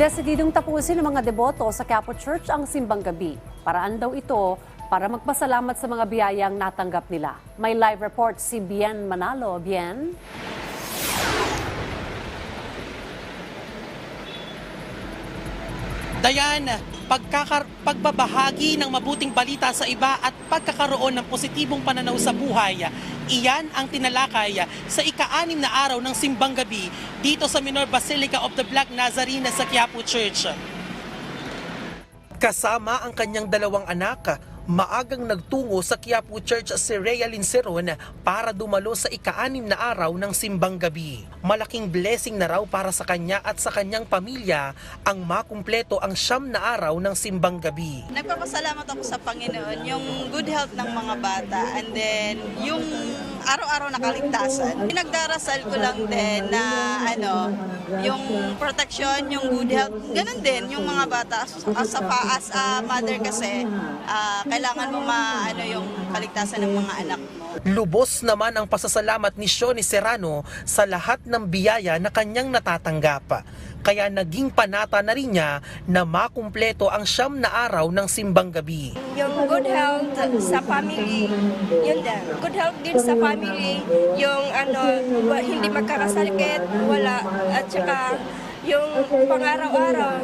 Desididong tapusin ng mga deboto sa Quiapo Church ang simbang gabi. Paraan daw ito para magpasalamat sa mga biyayang natanggap nila. May live report si Bien Manalo. Bien? Dayan, pagkakar- pagbabahagi ng mabuting balita sa iba at pagkakaroon ng positibong pananaw sa buhay, iyan ang tinalakay sa ika-anim na araw ng simbang gabi dito sa Minor Basilica of the Black Nazarene sa Quiapo Church. Kasama ang kanyang dalawang anak, maagang nagtungo sa Quiapo Church si Rhea Linceron para dumalo sa ika-anim na araw ng simbang gabi. Malaking blessing na raw para sa kanya at sa kanyang pamilya ang makumpleto ang siyam na araw ng simbang gabi. Nagpapasalamat ako sa Panginoon, yung good health ng mga bata and then yung araw-araw na kaligtasan. Pinagdarasal ko lang din na ano, yung protection, yung good health, ganun din yung mga bata. As a, pa- as a mother kasi, ah, kailangan mo maano yung kaligtasan ng mga anak mo. Lubos naman ang pasasalamat ni Shoni Serrano sa lahat ng biyaya na kanyang natatanggap. Kaya naging panata na rin niya na makumpleto ang siyam na araw ng simbang gabi. yung good health sa family, yun din. Good health din sa family, yung ano, hindi magkakasakit, wala, at saka yung pang-araw-araw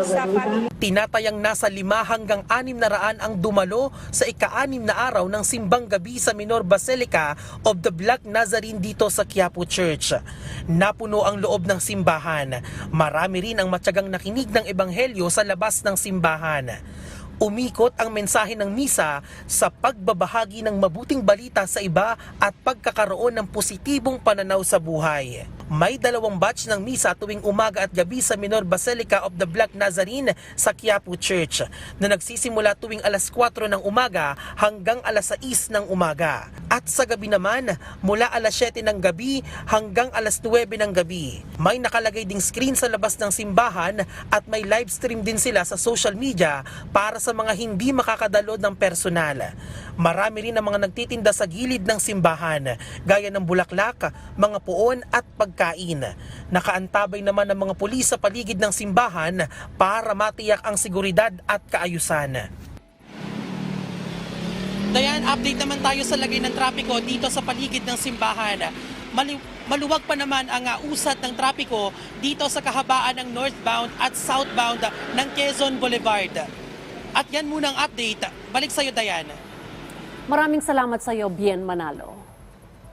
sa family. Tinatayang nasa lima hanggang anim na raan ang dumalo sa ika-anim na araw ng simbang gabi sa Minor Basilica of the Black Nazarene dito sa Quiapo Church. Napuno ang loob ng simbahan. Marami rin ang matyagang nakinig ng ebanghelyo sa labas ng simbahan. Umikot ang mensahe ng misa sa pagbabahagi ng mabuting balita sa iba at pagkakaroon ng positibong pananaw sa buhay. May dalawang batch ng misa tuwing umaga at gabi sa Minor Basilica of the Black Nazarene sa Quiapo Church na nagsisimula tuwing alas 4 ng umaga hanggang alas 6 ng umaga. At sa gabi naman, mula alas 7 ng gabi hanggang alas 9 ng gabi. May nakalagay ding screen sa labas ng simbahan at may live stream din sila sa social media para sa mga hindi makakadalo ng personal. Marami rin ang mga nagtitinda sa gilid ng simbahan, gaya ng bulaklak, mga puon at pagkain. Nakaantabay naman ng mga pulis sa paligid ng simbahan para matiyak ang seguridad at kaayusan. Dayan, update naman tayo sa lagay ng trapiko dito sa paligid ng simbahan. Mali- maluwag pa naman ang uh, usad ng trapiko dito sa kahabaan ng northbound at southbound ng Quezon Boulevard. At yan muna ang update. Balik sa'yo, Dayan. Maraming salamat sa iyo, Bien Manalo.